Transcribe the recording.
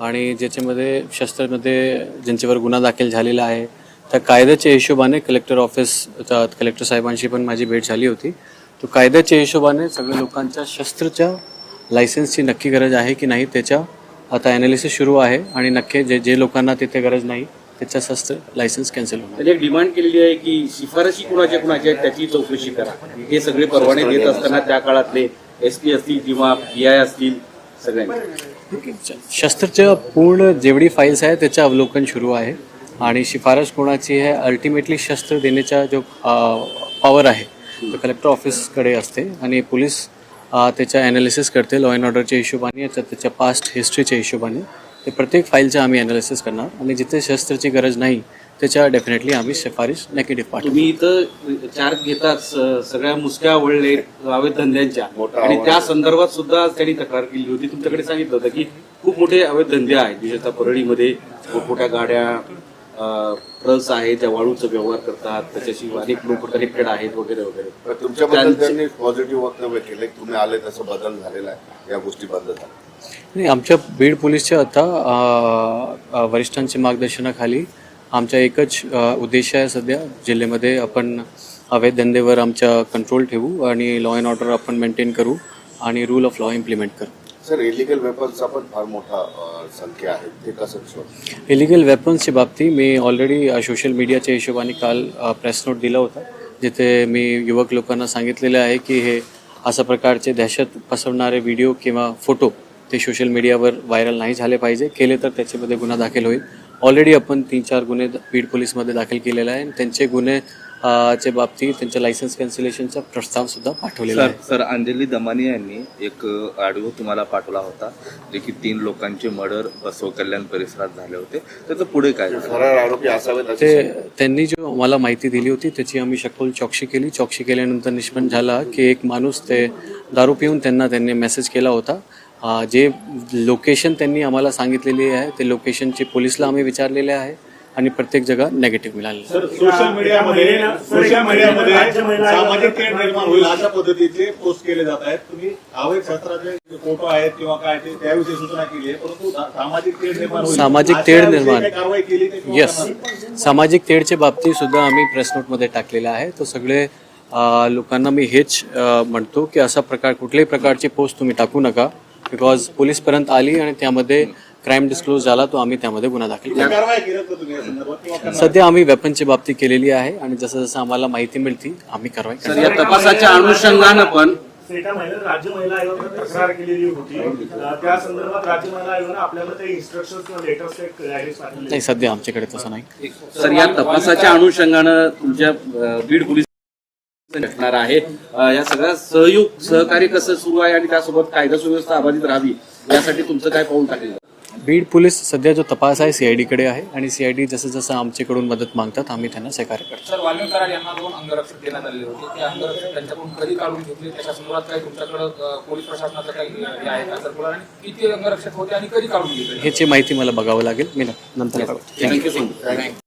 आणि ज्याच्यामध्ये शस्त्रामध्ये ज्यांच्यावर गुन्हा दाखल झालेला आहे त्या कायद्याच्या हिशोबाने कलेक्टर ऑफिस कलेक्टर साहेबांशी पण माझी भेट झाली होती. तो कायद्याच्या हिशोबाने सगळ्या लोकांच्या शस्त्रच्या लायसन्सची नक्की गरज आहे की नाही त्याच्या आता ॲनालिसिस सुरू आहे आणि नक्की जे जे लोकांना तिथे गरज नाही त्याच्या शस्त्र लायसन्स कॅन्सल होणार. एक डिमांड केलेली आहे की शिफारशी कुणाच्या कुणाच्या आहेत त्याची चौकशी करा. हे सगळे परवाने देत असताना त्या काळातले एस पी असतील किंवा पी आय असतील सगळ्यांनी. शस्त्रच्या पूर्ण जेवढी फाईल्स आहे त्याचं अवलोकन सुरू आहे. आणि शिफारस कोणाची आहे अल्टिमेटली शस्त्र देण्याचा जो पॉवर आहे तो कलेक्टर ऑफिसकडे असते. आणि पोलीस त्याच्या ॲनालिसिस करते लॉ अँड ऑर्डरच्या हिशोबाने त्याच्या पास्ट हिस्ट्रीच्या हिशोबाने. ते प्रत्येक फाईलचं आम्ही ॲनालिसिस करणार. आणि जिथे शस्त्राची गरज नाही त्याच्या डेफिनेटली आम्ही शिफारस नेगेटिव्ह पाठवू तुम्ही इथं चार्ज घेताच सगळ्या मुसक्या वळले अवैध धंद्यांच्या. आणि त्या संदर्भात सुद्धा त्यांनी तक्रार केली होती. तुमच्याकडे सांगितलं होतं की खूप मोठे अवैध धंदे आहेत. विशेषतः परळीमध्ये मोठमोठ्या गाड्या ट्रक्स आहेत त्या वाळूचा व्यवहार करतात. त्याच्याशी अनेक लोक कनेक्टेड आहेत वगैरे वगैरे. तुमच्याबद्दल पॉझिटिव्ह वक्तव्य केले. तुम्ही आले तसं बदल झालेला आहे. या गोष्टी बंद झाल्या. नाही आमच्या बीड पोलीसच्या आता वरिष्ठांच्या मार्गदर्शनाखाली आमचा एकच उद्देश आहे सध्या. जिल्ह्यामध्ये आपण अवैध धंदेवर आमचा कंट्रोल ठेवू आणि लॉ अँड ऑर्डर आपण मेंटेन करू आणि रूल ऑफ लॉ इम्प्लिमेंट करू. सर इलिगल वेपन्सचा पण फार मोठा संख्या आहे. ते कसं इलिगल वेपन्सच्या बाबतीत मी ऑलरेडी सोशल मीडियाच्या हिशोबाने काल प्रेस नोट दिला होता. जिथे मी युवक लोकांना सांगितलेलं आहे की हे अशा प्रकारचे दहशत पसरवणारे व्हिडिओ किंवा फोटो ते सोशल मीडियावर व्हायरल नाही झाले पाहिजे. केले तर त्याच्यामध्ये गुन्हा दाखल होईल. ऑलरेडी आपण तीन चार गुन्हे बीड पोलीसमध्ये दाखल केलेले आहे. आणि त्यांचे गुन्हे च्या बाबतीत त्यांच्या लायसन्स कॅन्सलेशनचा प्रस्ताव सुद्धा पाठवलेला आहे. सर अंजली दमानी यांनी एक ऑडिओ तुम्हाला पाठवला होता जे की तीन लोकांचे मर्डर बसव कल्याण परिसरात झाले होते. त्याचं पुढे काय झालं? फरार आरोपी असावेत अशी ते त्यांनी जो मला माहिती दिली होती त्याची आम्ही सखोल चौकशी केली. चौकशी केल्यानंतर निष्पन्न झाला की एक माणूस ते दारू पिऊन त्यांना त्यांनी मेसेज केला होता. जे लोकेशन त्यांनी आम्हाला सांगितलेली आहे ते लोकेशनचे पोलिसला आम्ही विचारलेले आहे आणि प्रत्येक जगा नेगेटिव्ह. सर सोशल मीडियामध्ये सोशल मीडियामध्ये सामाजिक तेढ निर्माण होईल अशा पद्धतीचे पोस्ट केले जात आहेत तुम्ही अवैध शस्त्राचे फोटो आहेत किंवा काय ते त्याविषयी सूचना केली आहे परंतु सामाजिक तेढ निर्माण होईल सामाजिक तेढ निर्माण. कारवाई केली येस? सामाजिक तेढच्या बाबतीत सुद्धा आम्ही प्रेस नोटमध्ये टाकलेलं आहे तो सगळे लोकांना मी हेच म्हणतो की असा प्रकार कुठल्याही प्रकारची पोस्ट तुम्ही टाकू नका बिकॉज पोलीसपर्यंत आली आणि त्यामध्ये क्राईम डिस्क्लोज झाला तो आम्ही त्यामध्ये गुन्हा दाखल केला? सध्या आम्ही वेपनच्या बाबतीत केलेली आहे आणि जसं जसं आम्हाला माहिती मिळते आम्ही कारवाई या तपासाच्या अनुषंगानं पण सेटा महिला राज्य महिला आयोगाकडे तक्रार केलेली होती. त्या संदर्भात राज्य महिला आयोगाने आपल्याला ते इन्स्ट्रक्शन किंवा लेटर्स नाही सध्या आमच्याकडे तसं नाही. सर या तपासाच्या अनुषंगानं तुमच्या बीड पोलीस असणार आहे. या सगळ्या सहयोग सहकार्य कसं सुरू आहे आणि त्यासोबत कायदा सुव्यवस्था अबाधित राहावी यासाठी तुमचं काय पाऊल टाकलं? बीड पोलीस सध्या जो तपास आहे सीआयडीकडे आहे आणि सीआयडी जसं जसं आमच्याकडून मदत मागतात आम्ही त्यांना सहकार्य करतो. सर यांना दोन अंगरक्षक देण्यात आलेले होते. ते अंगरक्षक त्यांच्याकडून कधी काढून घेतले? त्याच्या संदर्भात काही तुमच्याकडे पोलीस प्रशासनाचं काही हे आहे का सर? आणि किती अंगरक्षक होते आणि कधी काढून घेतले? ह्याची माहिती मला बघावं लागेल. मी नंतर कळवतो. Thank you so much